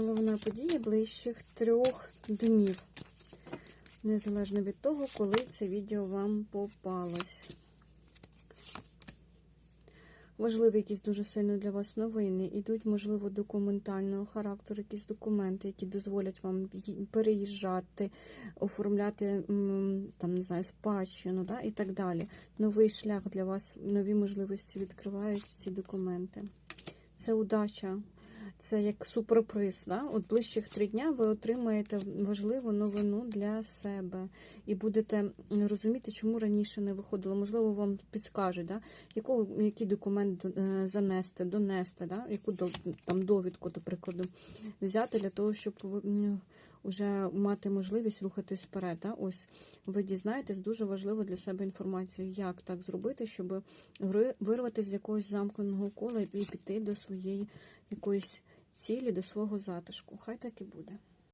Головна подія ближчих трьох днів. Незалежно від того, коли це відео вам попалось. Важливі якісь дуже сильно для вас новини. Ідуть, можливо, документального характеру, якісь документи, які дозволять вам переїжджати, оформляти там, не знаю, спадщину да, і так далі. Новий шлях для вас, нові можливості відкривають ці документи. Це удача. Це як суперприз. Да? От ближчих три дня ви отримаєте важливу новину для себе і будете розуміти, чому раніше не виходило. Можливо, вам підскажуть, да? Якого, який документ е, занести, донести, да? яку там довідку, до прикладу, взяти для того, щоб ви, вже мати можливість рухатись вперед. Да? Ось ви дізнаєтесь дуже важливу для себе інформацію, як так зробити, щоб вирватися з якогось замкненого кола і піти до своєї якоїсь цілі, до свого затишку. Хай так і буде.